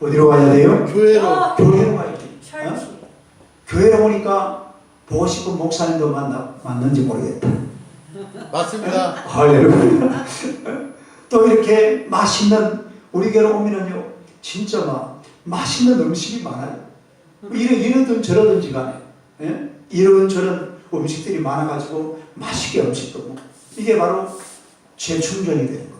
어디로 가야 돼요? 교회로 어, 교회로 가야지. 어? 교회에 오니까 보고 싶은 목사님도 만나, 맞는지 모르겠다. 맞습니다. 할렐루야. 또 이렇게 맛있는 우리 교회 오면은요 진짜 막 맛있는 음식이 많아요. 이러 이러든 저러든지 간에 예? 이런 저런 음식들이 많아가지고 맛있게 음식도 먹고 이게 바로 재충전이 되는 겁니다.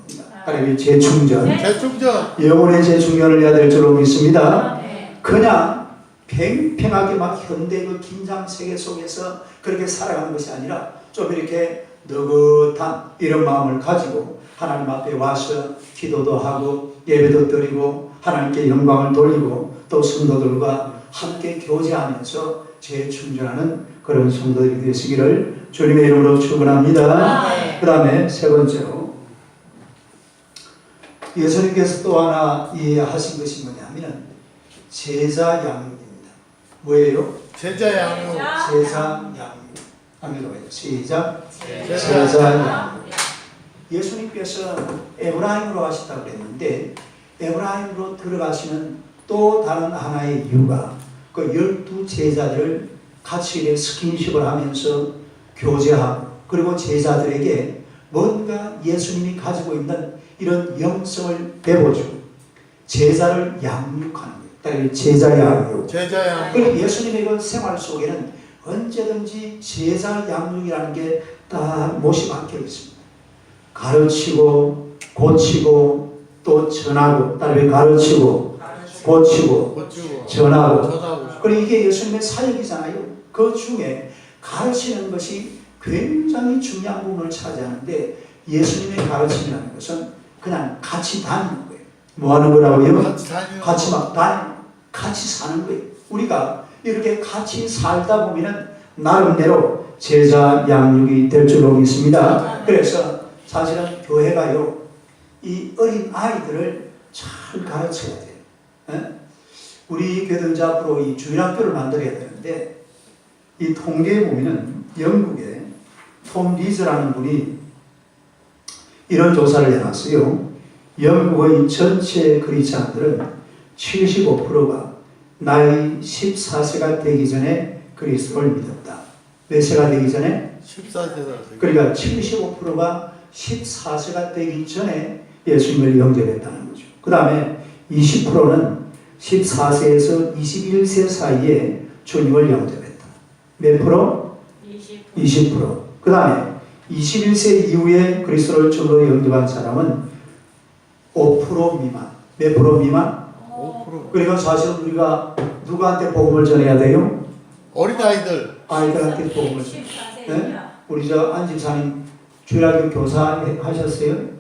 하나님의 재충전. 네. 재충전 영혼의 재충전을 해야 될 줄로 믿습니다. 네. 그냥 팽팽하게 막 현대 그 긴장 세계 속에서 그렇게 살아가는 것이 아니라 좀 이렇게 느긋한 이런 마음을 가지고 하나님 앞에 와서 기도도 하고 예배도 드리고 하나님께 영광을 돌리고 또 성도들과 함께 교제하면서 재충전하는 그런 성도들이 되시기를 주님의 이름으로 축원합니다. 네. 그 다음에 세 번째로 예수님께서 또 하나 이해하신 것이 뭐냐면 제자 양육입니다. 뭐예요? 제자 양육 제자 양육. 아미로 해요. 제자 양육. 예수님께서 에브라임으로 하셨다고 그랬는데 에브라임으로 들어가시는 또 다른 하나의 이유가 그 열두 제자들을 같이 이렇게 스킨십을 하면서 교제하고 그리고 제자들에게 뭔가 예수님이 가지고 있는 이런 영성을 배워주고 제자를 양육하는 거예요. 따라서 제자 양육. 제자 양육 그리고 예수님의 그 생활 속에는 언제든지 제자 양육이라는 게딱 못이 박혀 있습니다. 가르치고 고치고 또 전하고 따르게 가르치고 고치고 고치고 전하고 전하고 그리고 이게 예수님의 사역이잖아요. 그 중에 가르치는 것이 굉장히 중요한 부분을 차지하는데 예수님의 가르침이라는 것은 그냥 같이 다니는 거예요. 뭐 하는 거라고요? 같이 다니는 같이 막 다니고 같이 사는 거예요. 우리가 이렇게 같이 살다 보면은 나름대로 제자 양육이 될 줄로 믿습니다. 그래서 사실은 교회가요, 이 어린 아이들을 잘 가르쳐야 돼요. 예? 우리 교회도 이제 앞으로 이 주일학교를 만들어야 되는데, 이 통계에 보면은 영국에 톰 리즈라는 분이 이런 조사를 해놨어요. 영국의 전체 그리스도인들은 75%가 나이 14세가 되기 전에 그리스도를 믿었다. 몇 세가 되기 전에? 14세다 그러니까 75%가 14세가 되기 전에 예수님을 영접했다는 거죠. 그 다음에 20%는 14세에서 21세 사이에 주님을 영접했다. 몇 프로? 20. 20%. 그 다음에 21세 이후에 그리스도를 주로 영접한 사람은 5% 미만. 몇 프로 미만? 5% 그러니까 사실은 우리가 누구한테 복음을 전해야 돼요? 어린아이들 아이들한테 복음을 전 14세냐? 우리 저 안집사님 주일학교 교사 해- 하셨어요?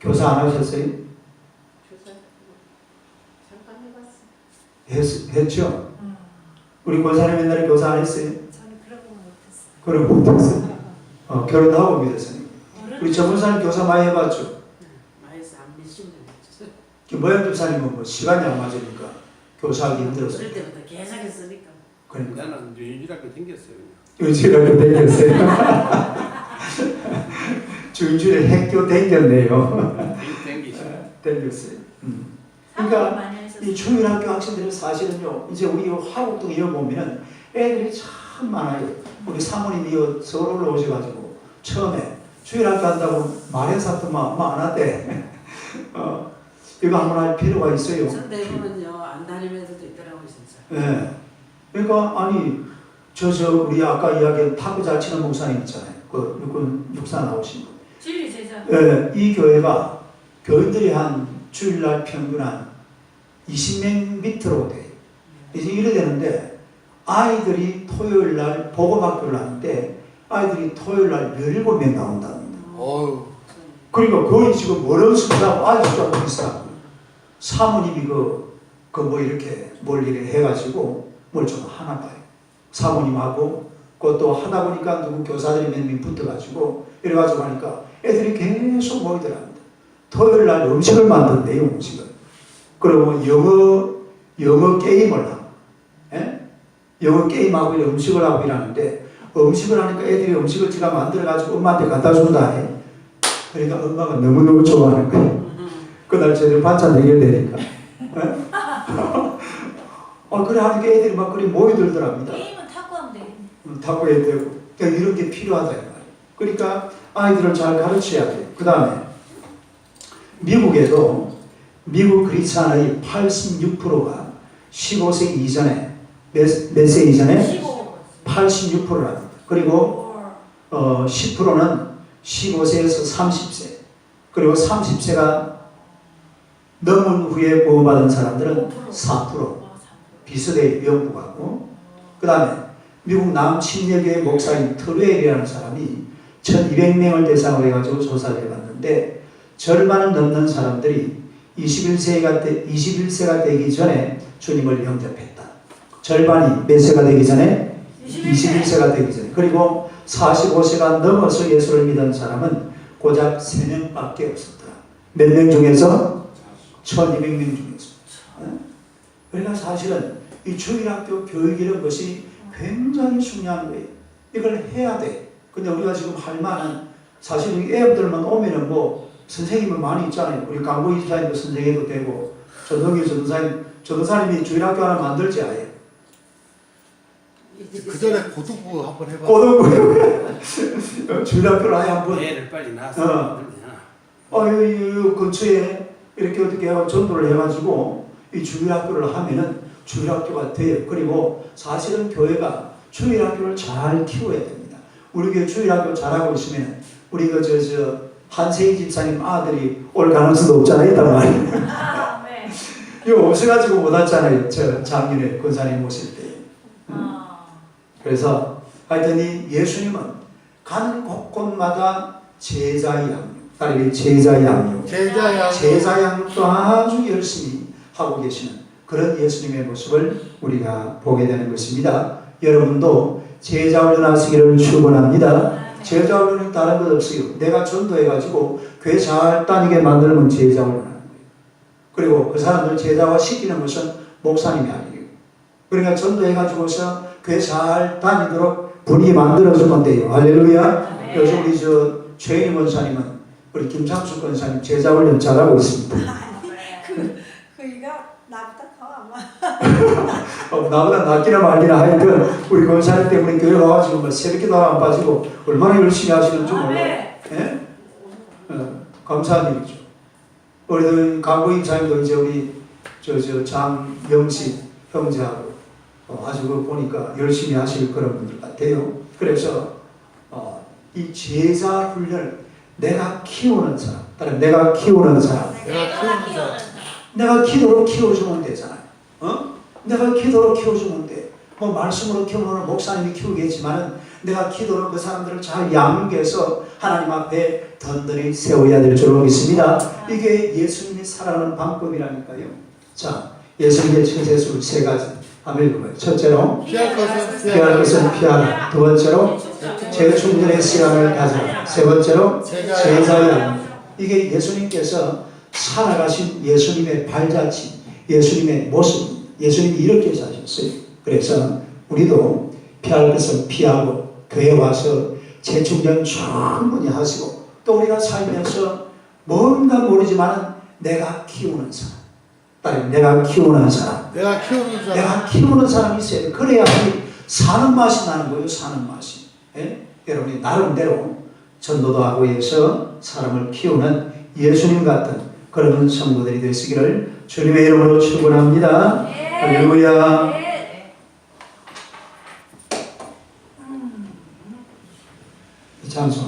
교사 안 하셨어요? 교사 잠깐 해봤어. 했, 했죠? 음. 우리 권사님 옛날에 교사 안 했어요? 못했어. 그럼 못했어요. 어, 결혼하고 믿었어요. 우리 전문사님 교사 많이 해봤죠? 마에서 안 했죠. 그 모양 집사님은 뭐 시간이 안 맞으니까 교사하기 힘들어서 어릴 때부터 계속 했으니까. 그러니까 나는 유일하게 생겼어요. 요즘에 댕겼어요. 주일주일에 학교 댕겼네요. 땡기시. 댕겼어요. 음. 그러니까 많이. 이 중일학교 학생들은 사실은요, 이제 우리 화곡동 이어 보면은 애들이 참 많아요. 우리 사모님이 이 서울 올라오셔가지고 처음에 중일학교 한다고 말해서 또막안 하대. 어, 이거 한번 할 필요가 있어요. sun대보면요 안 다니는 애들도 있더라고 진짜. 예. 그러니까 아니 저 저 우리 아까 이야기한 탁구 잘 치는 목사님 있잖아요. 그 육군 육사 나오신 분. 진리 제자. 예, 이 교회가 교인들이 한 주일날 평균 한 20명 밑으로 돼요. 이제 이래 되는데 아이들이 토요일 날 보고학교를 하는데 아이들이 토요일 날 17명 나온답니다. 어유 그러니까 거의 지금 어려운 숫자고 아주 좀 비슷하고 사모님이 그, 그 뭐 이렇게 뭘 이렇게 해가지고 뭘 좀 하나 봐요. 사모님하고 그것도 하다 보니까 누구 교사들이 몇 명 붙어가지고 이래가지고 하니까 애들이 계속 모이더랍니다. 토요일 날 음식을 만든대요, 음식을. 그리고 영어, 영어 게임을 하고, 예? 영어 게임하고 음식을 하고 이러는데 음식을 하니까 애들이 음식을 제가 만들어가지고 엄마한테 갖다 준다 해. 그러니까 엄마가 너무너무 좋아하는 거예요. 그날 저녁 반찬 해결되니까. 예? 어, 그래 하니까 애들이 막 그리 모여들더랍니다. 게임은 탁구하면 되겠네. 음, 탁구해야 되고 그러니까 이런 게 필요하다 이. 그러니까 아이들을 잘 가르쳐야 돼요. 그 다음에 미국에도 미국 크리스찬의 86%가 15세 이전에 몇 세 이전에 15. 86%랍니다. 그리고 어, 10%는 15세에서 30세 그리고 30세가 넘은 후에 보호받은 사람들은 4% 비슷해 영국하고 그 다음에 미국 남침례교회 목사인 트루엘이라는 사람이 1200명을 대상으로 해가지고 조사를 해봤는데 절반을 넘는 사람들이 21세가, 되, 21세가 되기 전에 주님을 영접했다. 절반이 몇 세가 되기 전에 21세가 되기 전에 그리고 45세가 넘어서 예수를 믿은 사람은 고작 3명밖에 없었더라. 몇명 중에서? 1200명 중에서. 어? 그러니까 사실은 이 주일학교 교육이라는 것이 굉장히 중요한 거예요. 이걸 해야 돼. 근데 우리가 지금 할 만한 사실 이 애들만 오면은 뭐 선생님은 많이 있잖아요. 우리 강구 이사님도 선생해도 되고 전동기 전도사님 전도사님이 주일학교 하나 만들지 아예. 그 전에 고등부 한번 해봐. 고등부 주일학교를 아예 한번 애를 빨리 낳아서 어. 그러냐. 어, 이, 이 근처에 이렇게 어떻게 해가 전도를 해가지고 이 주일학교를 하면은 주일학교가 돼요. 그리고 사실은 교회가 주일학교를 잘 키워야 됩니다. 우리 교회 주일학교 잘하고 있으면 우리 그 저 저 한세희 집사님 아들이 올 가능성도 없잖아요, 있단 말이에요. 아, 네. 이거 오셔가지고 못 왔잖아요. 저 작년에 권사님 오실 때. 아. 그래서 하여튼 이 예수님은 가는 곳곳마다 제자 양육, 따르게 제자 양육, 제자야. 제자 양육도 아주 열심히 하고 계시는 그런 예수님의 모습을 우리가 보게 되는 것입니다. 여러분도 제자 훈련하시기를 축원합니다. 제자 훈련은 다른 것 없어요. 내가 전도해가지고 교회 잘 다니게 만들면 제자 훈련하는 거예요. 그리고 그 사람들 제자화 시키는 것은 목사님이 아니에요. 그러니까 전도해가지고서 교회 잘 다니도록 분위기 만들어주면 돼요. 할렐루야. 네. 요즘 우리 저 최인희 원사님은 우리 김창수 권사님 제자 훈련 잘하고 있습니다. 그이가 나보다 더 아마 어, 나보다 낫기나 말기나 하여튼 우리 권사님 때문에 교회 와가지고 뭐 새벽기도 안 빠지고 얼마나 열심히 하시는지 아, 몰라요. 네. 예? 어, 감사한 일이죠. 우리도 강구 임 사님도 이제 우리 저저 장영식 형제하고 어, 아주 그 보니까 열심히 하실 그런 분들 같아요. 그래서 어, 이 제자 훈련 내가 키우는 사람, 다른 내가 키우는 사람, 내가 키우는 자. 내가 기도로 키워주면 되잖아요. 어? 내가 기도로 키워주면 돼. 뭐 말씀으로 키우는 목사님이 키우겠지만은 내가 기도로 그 사람들을 잘 양육해서 하나님 앞에 든든히 세워야 될 줄로 믿습니다. 이게 예수님이 살아가는 방법이라니까요. 자, 예수님의 처세술 세 가지 읽어봐요. 첫째로 피할 것은 피할 것은 피하라. 두 번째로 재충전의 시간을 가져라. 세 번째로 제자 양육. 이게 예수님께서 살아가신 예수님의 발자취, 예수님의 모습, 예수님이 이렇게 사셨어요. 그래서 우리도 피할 것은 피하고 교회 와서 재충전 충분히 하시고 또 우리가 살면서 뭔가 모르지만 내가 키우는 사람, 딸 내가 키우는 사람, 내가 키우는 자. 내가 키우는 사람이 있어야 돼. 그래야지 사는 맛이 나는 거예요. 사는 맛이. 예? 여러분이 나름대로 전도도 하고 해서 사람을 키우는 예수님 같은 그런 성도들이 되시기를 주님의 이름으로 축원합니다. 할렐루야. 네. 장소 하나 합시다.